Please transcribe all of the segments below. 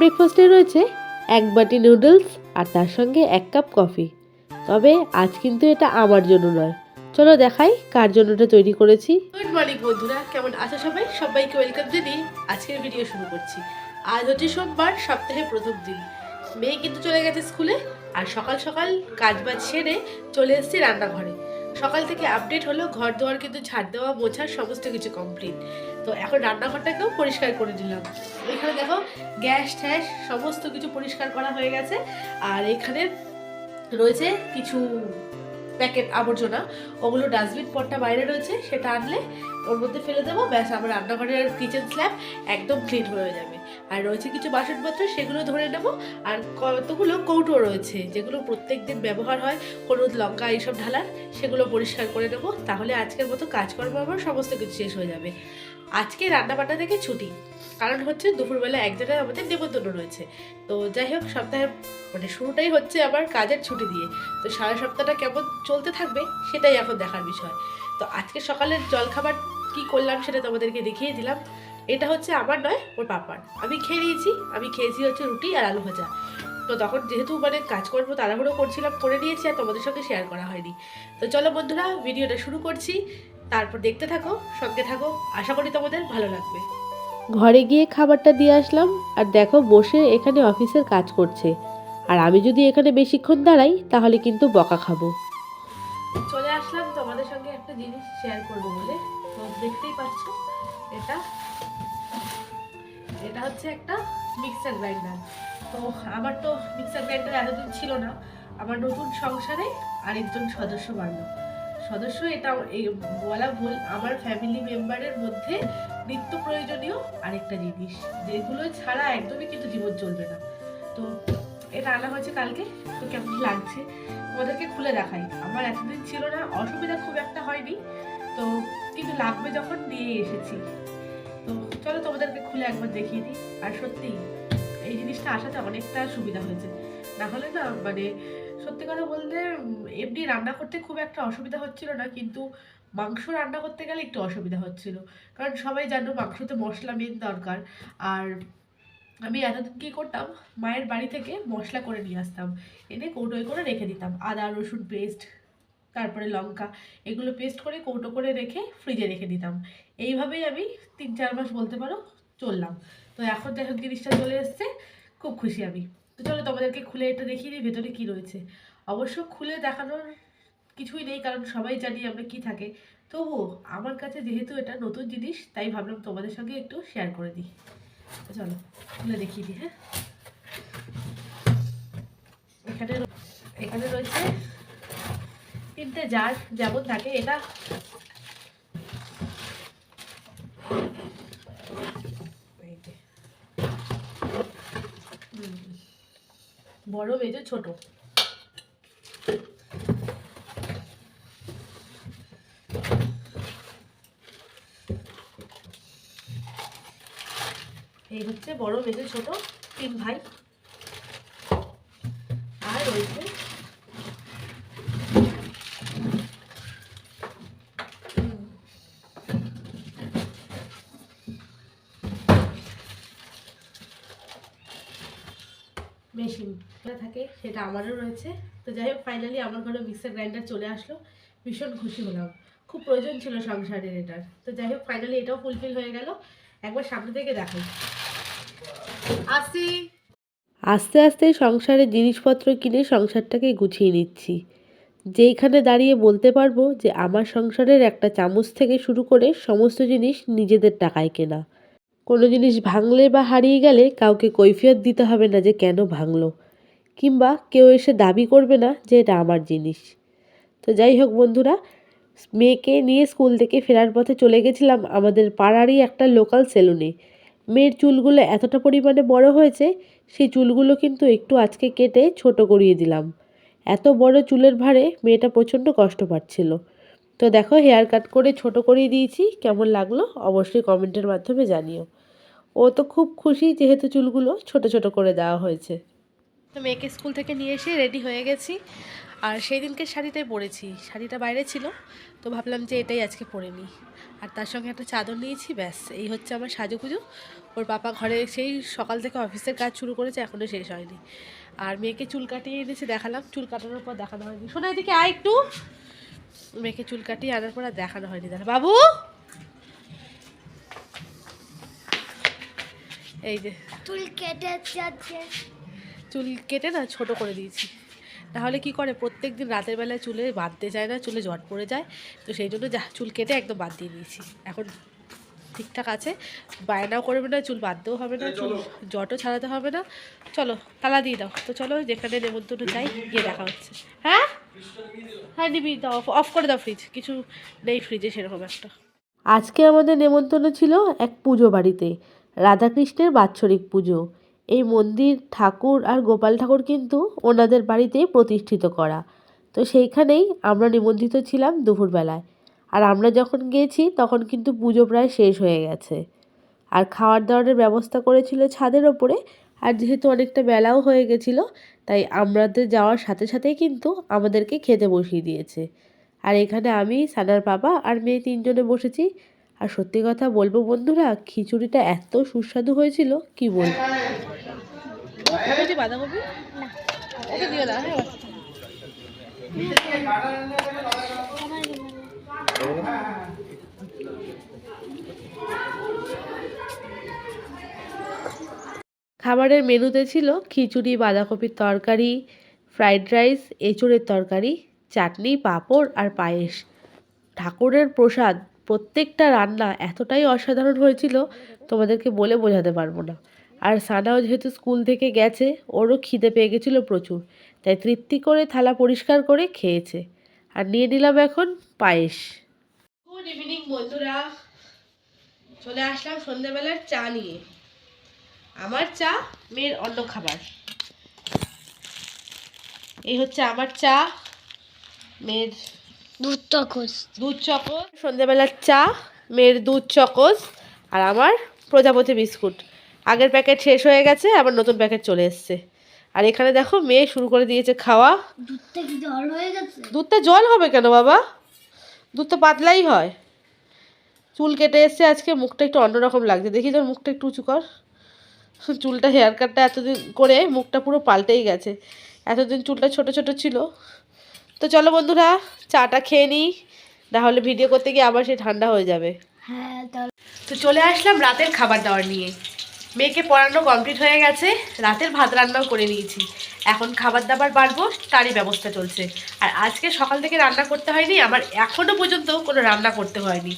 ব্রেকফাস্টে রয়েছে এক বাটি নুডলস আর তার সঙ্গে এক কাপ কফি তবে আজ কিন্তু এটা আমার জন্য নয়। চলো দেখাই কার জন্য এটা তৈরি করেছি। গুড মর্নিং বন্ধুরা। কেমন আছো সবাই? সবাইকে ওয়েলকাম জানিয়ে আজকের ভিডিও শুরু করছি। আজ হচ্ছে সোমবার, সপ্তাহের প্রথম দিন। মেয়ে কিন্তু চলে গেছে স্কুলে আর সকাল সকাল কাজ বাজ সেরে চলে এসেছি রান্নাঘরে। সকাল থেকে আপডেট হলো ঘর দোয়ার কিন্তু ঝাড় দেওয়া, মোছা, সমস্ত কিছু কমপ্লিট তো এখন রান্নাঘরটাকেও পরিষ্কার করে দিলাম এখানে দেখো গ্যাস, ঠ্যাস, সমস্ত কিছু পরিষ্কার করা হয়ে গেছে। আর এখানে রয়েছে কিছু প্যাকেট আবর্জনা, ওগুলো ডাস্টবিন পটটা বাইরে রয়েছে, সেটা আনলে ওর মধ্যে ফেলে দেবো, ব্যাস আমার রান্নাঘরের কিচেন স্ল্যাব একদম ক্লিন হয়ে যাবে। আর রয়েছে কিছু বাসনপত্র, সেগুলো ধরে নেব, আর কতগুলো কৌটো রয়েছে, যেগুলো প্রত্যেক দিন ব্যবহার হয়, হলুদ, লঙ্কা এইসব ঢালার, সেগুলো পরিষ্কার করে নেব, তাহলে আজকের মতো কাজকর্ম আমার সমস্ত কিছু শেষ হয়ে যাবে। আজকে রান্নাবান্না থেকে ছুটি। কারণ হচ্ছে দুপুরবেলা এক জায়গায় আমাদের নেমন্তন্ন রয়েছে। তো যাই হোক সপ্তাহের মানে শুরুটাই হচ্ছে আবার কাজের ছুটি দিয়ে। তো সারা সপ্তাহটা কেমন চলতে থাকবে, সেটাই এখন দেখার বিষয়। তো আজকে সকালের জলখাবার কি করলাম সেটা তোমাদেরকে দেখিয়ে দিলাম। এটা হচ্ছে আমার নয়, ওর পাপার। আমি খেয়ে নিয়েছি, আমি খেয়েছি হচ্ছে রুটি আর আলু ভাজা। তো তখন যেহেতু মানে কাজকর্ম তাড়াহুড়ো করছিলাম, করে নিয়েছি আর তোমাদের সঙ্গে শেয়ার করা হয়নি। তো চলো বন্ধুরা ভিডিওটা শুরু করছি। তারপর দেখতে থাকো সঙ্গে থাকো। আশা করি তোমাদের ভালো লাগবে। ঘরে গিয়ে খাবারটা দিয়ে আসলাম আর দেখো বসে এখানে অফিসের কাজ করছে। আর আমি যদি এখানে বেশিক্ষণ দাঁড়াই তাহলে কিন্তু বকা খাব। চলে আসলাম তোমাদের সঙ্গে একটা জিনিস শেয়ার করব বলে। তো দেখতেই পাচ্ছ এটা এটা হচ্ছে একটা মিক্সার গ্রাইন্ডার তো আমার তো মিক্সার গ্রাইন্ডার এতদিন ছিল না। আমার নতুন সংসারে আরেকজন সদস্য বাড়লো। সদস্য, এটা বলা ভুল। আমার ফ্যামিলি মেম্বারের মধ্যে নিত্য প্রয়োজনীয় আরেকটা জিনিস, যেগুলো ছাড়া একদমই কিন্তু জীবন চলবে না। তো এটা আনা হয়েছে কালকে, তো কেমন লাগছে? তোমাদেরকে খুলে দেখাই। আমার এতদিন ছিল না, অসুবিধা খুব একটা হয়নি, তো কিন্তু লাগবে যখন নিয়ে এসেছি। তো চলো তোমাদেরকে খুলে একবার দেখিয়ে দিই। আর সত্যি, এই জিনিসটা আসাতে অনেকটা সুবিধা হয়েছে। না হলে না মানে সত্যি কথা বলতে এমনি রান্না করতে খুব একটা অসুবিধা হচ্ছিল না, কিন্তু মাংস রান্না করতে গেলে একটু অসুবিধা হচ্ছিল। কারণ সবাই জানো মাংসতে মশলা মেন দরকার। আর আমি এতদিন কী করতাম, মায়ের বাড়ি থেকে মশলা করে নিয়ে আসতাম। এনে কৌটোয় করে রেখে দিতাম। আদা, রসুন পেস্ট তারপরে লঙ্কা, এগুলো পেস্ট করে কৌটো করে রেখে ফ্রিজে রেখে দিতাম। এইভাবেই আমি তিন চার মাস বলতে পারো চললাম। তো এখন দেখো জিনিসটা চলে এসছে, খুব খুশি আমি। তো চলো তোমাদেরকে খুলে এটা দেখিয়ে দিই, ভেতরে কী রয়েছে। অবশ্য খুলে দেখানোর কিছুই নেই, কারণ সবাই জানি আমরা কি থাকে। তবুও আমার কাছে যেহেতু এটা নতুন জিনিস, তাই ভাবলাম তোমাদের সঙ্গে একটু শেয়ার করে দিই। চলো, খুলে দেখিয়ে দিই হ্যাঁ। এখানে এখানে রয়েছে তিনটে জার যেমন থাকে এটা এই যে। হুম। বড় বেজে ছোট। এই হচ্ছে বড় বেজে ছোট তিন ভাই। আর রয়েছে থাকে, সেটা আমারও রয়েছে। তো যাই হোক ফাইনালি আমার ঘরে মিক্সার গ্রাইন্ডার চলে আসলো। ভীষণ খুশি হলাম। খুব প্রয়োজন ছিল সংসারের এটার। তো যাই হোক ফাইনালি এটাও ফুলফিল হয়ে গেল। একবার সামনে থেকে দেখাই। আসি। আস্তে আস্তে সংসারের জিনিসপত্র কিনে সংসারটাকে গুছিয়ে নিচ্ছি। যেইখানে দাঁড়িয়ে বলতে পারব যে আমার সংসারের একটা চামচ থেকে শুরু করে সমস্ত জিনিস নিজেদের টাকায় কেনা। কোনো জিনিস ভাঙলে বা হারিয়ে গেলে কাউকে কৈফিয়ত দিতে হবে না যে কেন ভাঙলো। কিংবা কেউ এসে দাবি করবে না যে এটা আমার জিনিস। তো যাই হোক বন্ধুরা, মেয়েকে নিয়ে স্কুল থেকে ফেরার পথে চলে গেছিলাম আমাদের পাড়ারই একটা লোকাল সেলুনে। মেয়ের চুলগুলো এতটা পরিমাণে বড় হয়েছে, সেই চুলগুলো কিন্তু একটু আজকে কেটে ছোট করিয়ে দিলাম। এত বড় চুলের ভারে মেয়েটা প্রচণ্ড কষ্ট পাচ্ছিল। তো দেখো, হেয়ার কাট করে ছোট করিয়ে দিয়েছি। কেমন লাগল অবশ্যই কমেন্টের মাধ্যমে জানিও। ও তো খুব খুশি যেহেতু চুলগুলো ছোট ছোট করে দেওয়া হয়েছে। তো মেয়েকে স্কুল থেকে নিয়ে এসে রেডি হয়ে গেছি। আর সেই দিনকে শাড়িটাই পরেছি। শাড়িটা বাইরে ছিল, তো ভাবলাম যে এটাই আজকে পরে নিই। আর তার সঙ্গে একটা চাদর নিয়েছি, ব্যাস, এই হচ্ছে আমার সাজুগুজু। ওর পাপা ঘরে সেই সকাল থেকে অফিসের কাজ শুরু করেছে এখনও শেষ হয়নি। আর মেয়েকে চুল কাটিয়ে এনেছে, দেখালাম। চুল কাটানোর পর দেখানো হয়নি। শোনা এদিকে আয় একটু। মেয়েকে চুল কাটিয়ে আনার পর আর দেখানো হয়নি। দেখা, বাবু! এই যে। চুল কেটে যাচ্ছে। চুল কেটে না ছোট করে দিয়েছি। তাহলে কি করে? প্রত্যেক দিন রাতের বেলায় চুলে বাঁধতে যায় না চুলে জট পড়ে যায়। তো সেই জন্য যা চুল কেটে একদম বাদ দিয়ে দিয়েছি। এখন ঠিকঠাক আছে বায়নাও করবে না চুল বাঁধতেও হবে না চুল জটও ছাড়াতে হবে না। চলো তালা দিয়ে দাও। তো চলো যেখানে নেমন্তন্ন যাই গিয়ে দেখা হচ্ছে। হ্যাঁ? হ্যাঁ নিবি দাও অফ করে দাও ফ্রিজ কিছু নেই ফ্রিজে সেরকম একটা। আজকে আমাদের নেমন্তন্ন ছিল এক পুজো বাড়িতে রাধাকৃষ্ণের বাৎসরিক পুজো। এই মন্দির ঠাকুর আর গোপাল ঠাকুর কিন্তু ওনাদের বাড়িতেই প্রতিষ্ঠিত করা। তো সেইখানেই আমরা নিমন্ত্রিত ছিলাম দুপুরবেলায়। আর আমরা যখন গিয়েছি, তখন কিন্তু পুজো প্রায় শেষ হয়ে গেছে। আর খাওয়ার দাওয়ারের ব্যবস্থা করেছিল ছাদের ওপরে। আর যেহেতু অনেকটা বেলাও হয়ে গেছিল, তাই আমাদের যাওয়ার সাথে সাথেই কিন্তু আমাদেরকে খেতে বসিয়ে দিয়েছে। আর এখানে আমি, সানার বাবা আর মেয়ে তিনজনে বসেছি। আর সত্যি কথা বলব বন্ধুরা, খিচুড়িটা এত সুস্বাদু হয়েছিল, কি বলব? বাঁধাকপি? দিও হ্যাঁ। খাবারের মেনুতে ছিল খিচুড়ি, বাঁধাকপির তরকারি, ফ্রাইড রাইস, এঁচোড়ের তরকারি, চাটনি, পাঁপড় আর পায়েস। ঠাকুরের প্রসাদ, প্রত্যেকটা রান্না এতটাই অসাধারণ হয়েছিল, তোমাদেরকে বলে বোঝাতে পারব না। আর সানাও যেহেতু স্কুল থেকে গেছে ওরও খিদে পেয়ে গেছিল প্রচুর তাই তৃপ্তি করে থালা পরিষ্কার করে খেয়েছে। আর নিয়ে নিলাম এখন পায়েস। গুড ইভিনিং বন্ধুরা। চলে আসলাম সন্ধ্যাবেলার চা নিয়ে। আমার চা মেয়ের অন্য খাবার। এই হচ্ছে আমার চা মেয়ের দুধ চকস। দুধ চকোস। সন্ধ্যাবেলার চা মেয়ের দুধ চকস আর আমার প্রজাপতি বিস্কুট। আগের প্যাকেট শেষ হয়ে গেছে আবার নতুন প্যাকেট চলে এসছে। আর এখানে দেখো মেয়ে শুরু করে দিয়েছে খাওয়া। দুধটা জল হয়ে গেছে? দুধটা জল হবে কেন বাবা? দুধ তো পাতলাই হয়। চুল কেটে এসছে আজকে মুখটা একটু অন্যরকম লাগছে। দেখি তোর মুখটা একটু উঁচু কর। চুলটা হেয়ার কাটটা এতদিন করে মুখটা পুরো পাল্টেই গেছে। এতদিন চুলটা ছোট ছোট ছিল। তো চলো বন্ধুরা চাটা খেয়ে নিই। নাহলে ভিডিও করতে গিয়ে আবার সে ঠান্ডা হয়ে যাবে। হ্যাঁ তো চলে আসলাম রাতের খাবার দাবার নিয়ে। মেয়েকে পড়ানো কমপ্লিট হয়ে গেছে, রাতের ভাত রান্নাও করে নিয়েছি। এখন খাবার দাবার বাড়বো, তারই ব্যবস্থা চলছে। আর আজকে সকাল থেকে রান্না করতে হয়নি, আমার এখনও পর্যন্ত কোনো রান্না করতে হয়নি।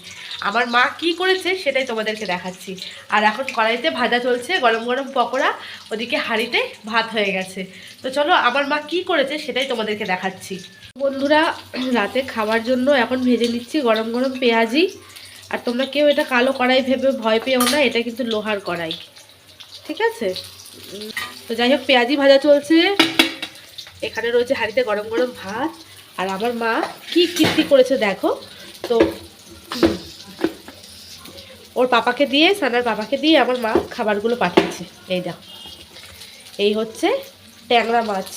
আমার মা কি করেছে সেটাই তোমাদেরকে দেখাচ্ছি। আর এখন কড়াইতে ভাজা চলছে, গরম গরম পকোড়া, ওদিকে হাঁড়িতে ভাত হয়ে গেছে। তো চলো, আমার মা কি করেছে সেটাই তোমাদেরকে দেখাচ্ছি। বন্ধুরা, রাতে খাওয়ার জন্য এখন ভেজে নিচ্ছি গরম গরম পেঁয়াজি। আর তোমরা কেউ এটা কালো কড়াই ভেবে ভয় পেও না, এটা কিন্তু লোহার কড়াই। ঠিক আছে? তো যাই হোক, পেঁয়াজি ভাজা চলছে। এখানে রয়েছে হাঁড়িতে গরম গরম ভাত। আর আমার মা কি কীর্তি করেছে দেখো। তো, ওর পাপাকে দিয়ে, সানার পাপাকে দিয়ে আমার মা খাবারগুলো পাঠিয়েছে। এই দেখো। এই হচ্ছে ট্যাংরা মাছ।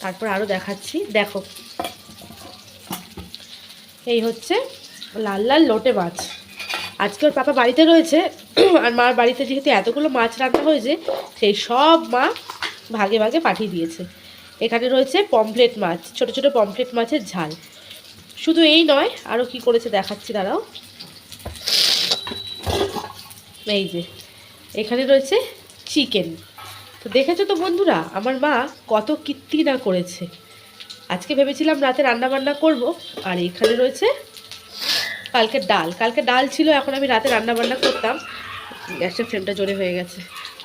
তারপর আরও দেখাচ্ছি। দেখো। এই হচ্ছে লাল লাল লোটে মাছ। আজকে ওর পাপা বাড়িতে রয়েছে। আর মার বাড়িতে যেহেতু এতগুলো মাছ রান্না হয়েছে সেই সব মা ভাগে ভাগে পাঠিয়ে দিয়েছে। এখানে রয়েছে পমফ্লেট মাছ, ছোট ছোট পমফ্লেট মাছের ঝাল। শুধু এই নয় আরও কি করেছে দেখাচ্ছি, দাঁড়াও। এই যে, এখানে রয়েছে চিকেন। তো দেখেছ তো বন্ধুরা, আমার মা কত কীর্তি না করেছে। আজকে ভেবেছিলাম রাতে রান্না বান্না করব, আর এখানে রয়েছে কালকে ডাল। কালকে ডাল ছিল, এখন আমি রাতে রান্না বান্না করতাম। গ্যাসের ফ্লেমটা জোরে হয়ে গেছে।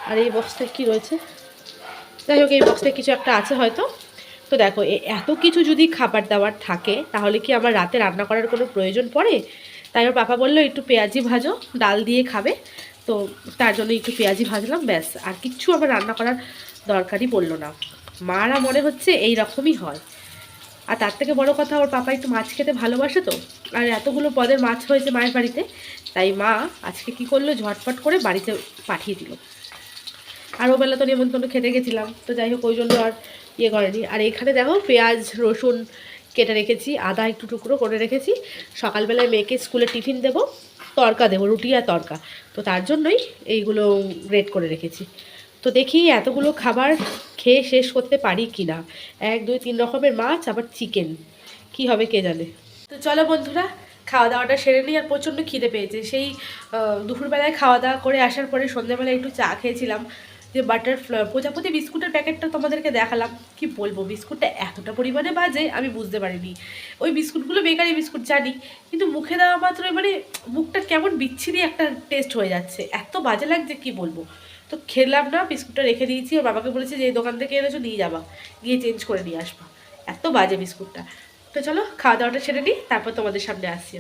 আর এই বক্সটা কি রয়েছে? যাই হোক, এই বক্সটায় কিছু একটা আছে হয়তো। তো দেখো এত কিছু যদি খাবার দাবার থাকে, তাহলে কি আমার রাতে রান্না করার কোনো প্রয়োজন পড়ে? তাই আমার পাপা বলল, একটু পেঁয়াজি ভাজো, ডাল দিয়ে খাবে। তো তার জন্য একটু পেঁয়াজি ভাজলাম, ব্যাস। আর কিচ্ছু আমার রান্না করার দরকারই পড়ল না। মারা মনে হচ্ছে এই রকমই হয়। আর তার থেকে বড় কথা, ওর পাপা একটু মাছ খেতে ভালোবাসে তো, আর এতগুলো পদের মাছ হয়েছে মায়ের বাড়িতে, তাই মা আজকে কি করল, ঝটপট করে বাড়িতে পাঠিয়ে দিল। আর ও বেলা তো নিমন্ত্রণ খেতে গেছিলাম, তো যাই হোক, ওই জন্য আর ইয়ে করেনি। আর এখানে দেখো, পেঁয়াজ, রসুন কেটে রেখেছি, আদা একটু টুকরো করে রেখেছি, সকালবেলায় মেয়েকে স্কুলে টিফিন দেবো, তরকা দেবো, রুটি আর তরকা, তো তার জন্যই এইগুলো গ্রেট করে রেখেছি। তো দেখি এতগুলো খাবার খেয়ে শেষ করতে পারি কি না এক, দুই, তিন রকমের মাছ, আবার চিকেন কি হবে কে জানে? তো চলো বন্ধুরা খাওয়া দাওয়াটা সেরে নিই আর প্রচণ্ড খিদে পেয়েছে। সেই দুপুরবেলায় খাওয়া দাওয়া করে আসার পরে সন্ধ্যাবেলায় একটু চা খেয়েছিলাম। যে বাটার প্রজাপতি বিস্কুটের প্যাকেটটা তোমাদেরকে দেখালাম। কি বলব, বিস্কুটটা এতটা পরিমাণে বাজে, আমি বুঝতে পারিনি। ওই বিস্কুটগুলো বেকারি বিস্কুট জানি, কিন্তু মুখে দেওয়া মাত্র মানে মুখটা কেমন বিচ্ছিরি একটা টেস্ট হয়ে যাচ্ছে। এত বাজে লাগছে, কি বলব? তো খেলাম না, বিস্কুটটা রেখে দিয়েছি। ওর বাবাকে বলেছি যে, এই দোকান থেকে এনেছো, নিয়ে যাবা। গিয়ে চেঞ্জ করে নিয়ে আসবা। এত বাজে বিস্কুটটা। তো চলো, খাওয়া দাওয়াটা ছেড়ে নিই, তারপর তোমাদের সামনে আসছি